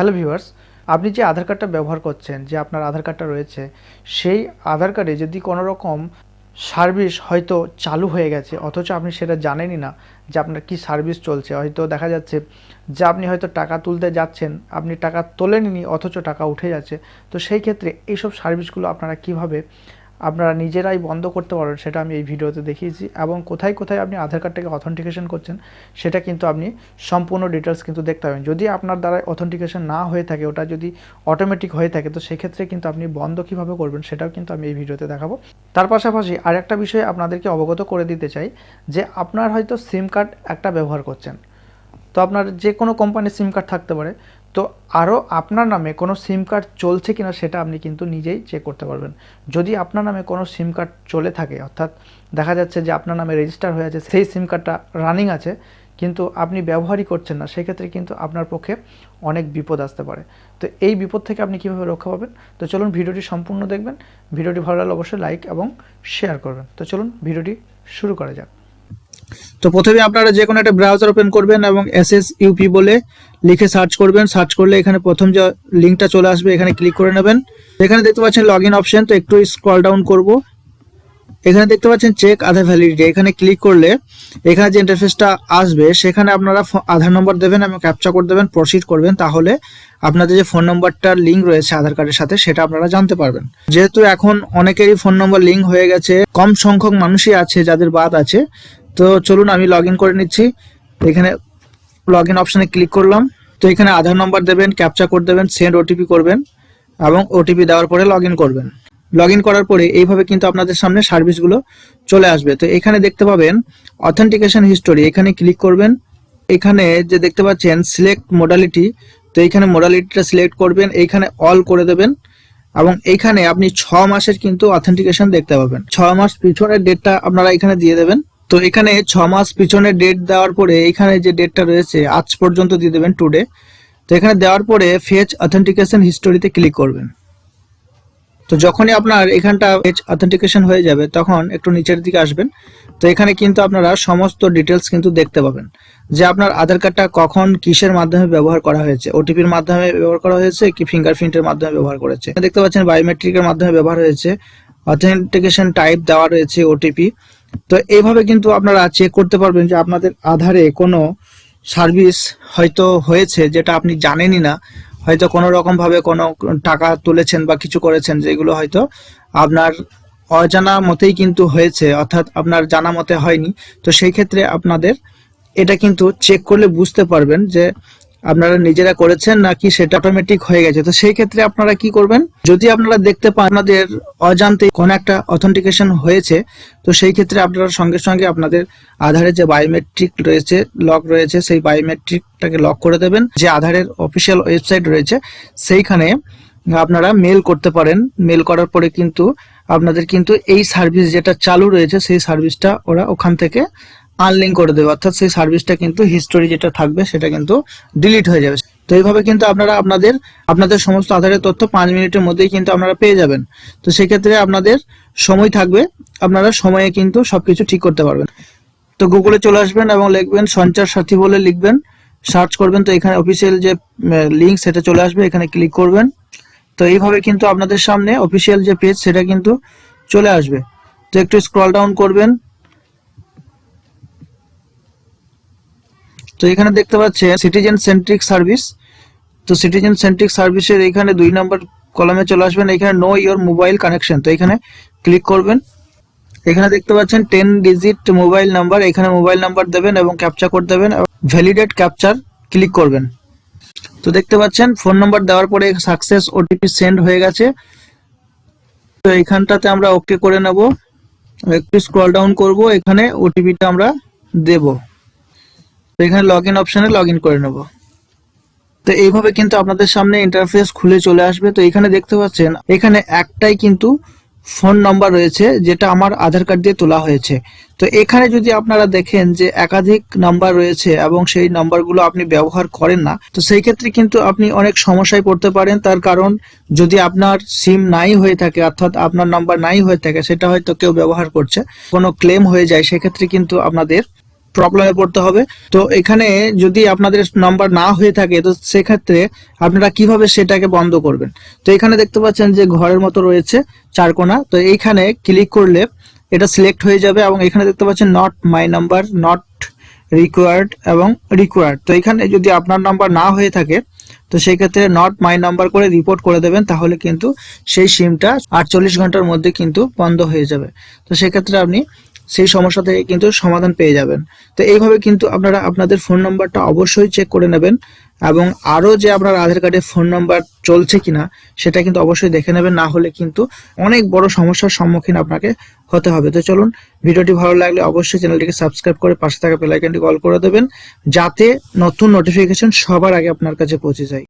Hello viewers আপনি যে আধার কার্ডটা ব্যবহার করছেন, যে আপনার আধার কার্ডটা রয়েছে, সেই আধার কার্ডে যদি কোনো রকম সার্ভিস হয়তো চালু হয়ে গেছে, অথচ আপনি সেটা জানেনই না যে আপনার কি সার্ভিস চলছে, হয়তো দেখা যাচ্ছে যে আপনি হয়তো টাকা তুলতে যাচ্ছেন, আপনি টাকা তোলেননি অথচ টাকা উঠে যাচ্ছে। তো সেই ক্ষেত্রে এইসব সার্ভিসগুলো আপনারা কীভাবে আপনারা নিজেরাই বন্ধ করতে পারবেন, সেটা আমি এই ভিডিওতে দেখিয়েছি। এবং কোথায় কোথায় আপনি আধার কার্ডটাকে অথেন্টিকেশন করছেন, সেটা কিন্তু আপনি সম্পূর্ণ ডিটেলস কিন্তু দেখতে পাবেন। যদি আপনার দ্বারা অথেন্টিকেশন না হয়ে থাকে, ওটা যদি অটোমেটিক হয়ে থাকে, তো সেক্ষেত্রে কিন্তু আপনি বন্ধ কীভাবে করবেন, সেটাও কিন্তু আমি এই ভিডিওতে দেখাবো। তার পাশাপাশি আরেকটা বিষয়ে আপনাদেরকে অবগত করে দিতে চাই যে, আপনার হয়তো সিম কার্ড একটা ব্যবহার করছেন। তো আপনার যে কোনো কোম্পানির সিম কার্ড থাকতে পারে। তো আরও আপনার নামে কোনো সিম কার্ড চলছে কিনা সেটা আপনি কিন্তু নিজেই চেক করতে পারবেন। যদি আপনার নামে কোনো সিম কার্ড চলে থাকে, অর্থাৎ দেখা যাচ্ছে যে আপনার নামে রেজিস্টার হয়ে আছে, সেই সিম কার্ডটা রানিং আছে, কিন্তু আপনি ব্যবহারই করছেন না, সেক্ষেত্রে কিন্তু আপনার পক্ষে অনেক বিপদ আসতে পারে। তো এই বিপদ থেকে আপনি কীভাবে রক্ষা পাবেন? তো চলুন ভিডিওটি সম্পূর্ণ দেখবেন। ভিডিওটি ভালো লাগলে অবশ্যই লাইক এবং শেয়ার করবেন। তো চলুন ভিডিওটি শুরু করা যাক। তো প্রথমে আপনারা যে কোনো একটা ব্রাউজার ওপেন করবেন এবং এস এস ইউপি বলে লিখে সার্চ করবেন। সার্চ করলে এখানে প্রথম যে লিঙ্কটা চলে আসবে, এখানে ক্লিক করে নেবেন। এখানে দেখতে পাচ্ছেন লগ ইন অপশন তো একটু স্ক্রল ডাউন করব। এখানে দেখতে পাচ্ছেন চেক আধার ভ্যালিডিটি এখানে ক্লিক করলে এখানে যে ইন্টারফেসটা আসবে, সেখানে আপনারা আধার নম্বর দেবেন এবং ক্যাপচা কোড দেবেন প্রসিড করবেন। তাহলে আপনাদের যে ফোন নম্বরটার লিঙ্ক রয়েছে আধার কার্ডের সাথে, সেটা আপনারা জানতে পারবেন। যেহেতু এখন অনেকেরই ফোন নম্বর লিঙ্ক হয়ে গেছে, কম সংখ্যক মানুষই আছে যাদের বাদ আছে। তো চলুন, আমি লগ করে নিচ্ছি। এখানে লগ ইন অপশানে ক্লিক করলাম। তো এখানে আধার নম্বর দেবেন ক্যাপচা কোড দেবেন সেন্ড ওটিপি করবেন এবং ওটিপি দেওয়ার পরে লগ করবেন। লগ করার পরে এইভাবে কিন্তু আপনাদের সামনে সার্ভিসগুলো চলে আসবে। তো এখানে দেখতে পাবেন অথেন্টিকেশন হিস্টোরি এখানে ক্লিক করবেন। এখানে যে দেখতে পাচ্ছেন সিলেক্ট মোডালিটি তো এইখানে মোডালিটিটা সিলেক্ট করবেন। এইখানে অল করে দেবেন। এবং এইখানে আপনি ছ মাসের কিন্তু অথেন্টিকেশন দেখতে পাবেন। ছ মাস পিছনের ডেটটা আপনারা এখানে দিয়ে দেবেন। তো এখানে ছ মাস পিছনে ডেট দেওয়ার পরে এখানে যে ডেটটা রয়েছে, আজ পর্যন্ত দিয়ে দেবেন টুডে তো এখানে দেওয়ার পরে ফেচ অথেন্টিকেশন হিস্টোরিতে ক্লিক করবেন। তো যখনই আপনার এখানটা পেজ অথেন্টিকেশন হয়ে যাবে, তখন একটু নিচের দিকে আসবেন। তো এখানে কিন্তু আপনারা সমস্ত ডিটেলস কিন্তু দেখতে পাবেন। যে আপনার আধার কার্ডটা কখন কিসের মাধ্যমে ব্যবহার করা হয়েছে ওটিপির মাধ্যমে ব্যবহার করা হয়েছে, কি ফিঙ্গারপ্রিন্টের মাধ্যমে ব্যবহার করেছে। দেখতে পাচ্ছেন বায়োমেট্রিকের মাধ্যমে ব্যবহার হয়েছে। অথেন্টিকেশন টাইপ দেওয়া রয়েছে ওটিপি তো এইভাবে কিন্তু আপনারা চেক করতে পারবেন যে আপনাদের আধারে কোনো সার্ভিস হয়তো হয়েছে যেটা আপনি জানেনই না। হয়তো কোনো রকম ভাবে কোনো টাকা তুলেছেন বা কিছু করেছেন যেগুলো হয়তো আপনার অজানা মতেই কিন্তু হয়েছে, অর্থাৎ আপনার জানা মতে হয়নি। তো সেই ক্ষেত্রে আপনাদের এটা কিন্তু চেক করলে বুঝতে পারবেন যে আপনারা নিজেরা করেছেন নাকি সেটা অটোমেটিক হয়ে গেছে? তো সেই ক্ষেত্রে আপনারা কি করবেন? যদি আপনারা দেখতে পান আপনাদের অজান্তে কোনো একটা অথেন্টিকেশন হয়েছে, তো সেই ক্ষেত্রে আপনারা সঙ্গে সঙ্গে আপনাদের আধারে যে বায়োমেট্রিক রয়েছে লক রয়েছে, সেই বায়োমেট্রিকটাকে লক করে দেবেন। যে আধারের অফিসিয়াল ওয়েবসাইট রয়েছে, সেইখানে আপনারা মেল করতে পারেন। মেল করার পরে কিন্তু আপনাদের কিন্তু এই সার্ভিস যেটা চালু রয়েছে, সেই সার্ভিসটা ওরা ওখান থেকে আনলিঙ্ক করে দেবে। অর্থাৎ সেই সার্ভিসটা কিন্তু হিস্টোরি যেটা থাকবে, সেটা কিন্তু ডিলিট হয়ে যাবে। তো এইভাবে কিন্তু আপনারা আপনাদের আপনাদের সমস্ত আধারের তথ্য পাঁচ মিনিটের মধ্যেই কিন্তু আপনারা পেয়ে যাবেন। তো সেক্ষেত্রে আপনাদের সময় থাকবে, আপনারা সময়ে কিন্তু সবকিছু ঠিক করতে পারবেন। তো গুগলে চলে আসবেন এবং লিখবেন সঞ্চার সাথী বলে লিখবেন। সার্চ করবেন, তো এখানে অফিসিয়াল যে লিঙ্ক সেটা চলে আসবে, এখানে ক্লিক করবেন। তো এইভাবে কিন্তু আপনাদের সামনে অফিসিয়াল যে পেজ সেটা কিন্তু চলে আসবে। তো একটু স্ক্রল ডাউন করবেন। তো এখানে দেখতে পাচ্ছেন সিটিজেন সেন্ট্রিক সার্ভিস তো সিটিজেন সেন্ট্রিক সার্ভিসের এখানে দুই নম্বর কলামে চলে আসবেন। এখানে নো ইওর মোবাইল কানেকশন তো এখানে ক্লিক করবেন। এখানে দেখতে পাচ্ছেন টেন ডিজিট মোবাইল নাম্বার এখানে মোবাইল নাম্বার দেবেন এবং ক্যাপচা কোড দেবেন। ভ্যালিডেট ক্যাপচার ক্লিক করবেন। তো দেখতে পাচ্ছেন ফোন নাম্বার দেওয়ার পরে সাকসেস ওটিপি সেন্ড হয়ে গেছে। তো এখানটাতে আমরা ওকে করে নেব। একটু স্ক্রল ডাউন করব। এখানে ওটিপিটা আমরা দেব। তো এখানে লগ ইন অপশানে লগ ইন করে নেব। তো এইভাবে কিন্তু আপনাদের সামনে ইন্টারফেস খুলে চলে আসবে। তো এখানে দেখতে পাচ্ছেন, এখানে একটাই কিন্তু ফোন নাম্বার রয়েছে, যেটা আমার আধার কার্ড দিয়ে তোলা হয়েছে। তো এখানে যদি আপনারা দেখেন যে একাধিক নাম্বার রয়েছে এবং সেই নাম্বারগুলো আপনি ব্যবহার করেন না, তো সেই ক্ষেত্রে কিন্তু আপনি অনেক সমস্যায় পড়তে পারেন। তার কারণ, যদি আপনার সিম নাই হয়ে থাকে, অর্থাৎ আপনার নাম্বার নাই হয়ে থাকে, সেটা হয়তো কেউ ব্যবহার করছে, কোনো ক্লেম হয়ে যায়, সেক্ষেত্রে কিন্তু আপনাদের প্রবলেমে পড়তে হবে। তো এখানে যদি আপনাদের নাম্বার না হয়ে থাকে, তো সেক্ষেত্রে আপনারা কীভাবে সেটাকে বন্ধ করবেন? তো এখানে দেখতে পাচ্ছেন যে ঘরের মতো রয়েছে চারকোনা। তো এইখানে ক্লিক করলে এটা সিলেক্ট হয়ে যাবে এবং এখানে দেখতে পাচ্ছেন not my number not required এবং রিকোয়ার্ড তো এখানে যদি আপনার নাম্বার না হয়ে থাকে, তো সেই ক্ষেত্রে নট মাই নাম্বার করে রিপোর্ট করে দেবেন, তাহলে কিন্তু সেই সিমটা আটচল্লিশ ঘণ্টার মধ্যে কিন্তু বন্ধ হয়ে যাবে। তো সেক্ষেত্রে আপনি সেই সমস্যা থেকে কিন্তু সমাধান পেয়ে যাবেন। তো এইভাবে কিন্তু আপনারা আপনাদের ফোন নাম্বারটা অবশ্যই চেক করে নেবেন এবং আরও যে আপনার আধার কার্ডে ফোন নাম্বার চলছে কিনা, সেটা কিন্তু অবশ্যই দেখে নেবেন। না হলে কিন্তু অনেক বড় সমস্যার সম্মুখীন আপনাকে হতে হবে। তো চলুন, ভিডিওটি ভালো লাগলে অবশ্যই চ্যানেলটিকে সাবস্ক্রাইব করে পাশে থাকা বেল আইকনটি কল করে দেবেন, যাতে নতুন নোটিফিকেশন সবার আগে আপনার কাছে পৌঁছে যায়।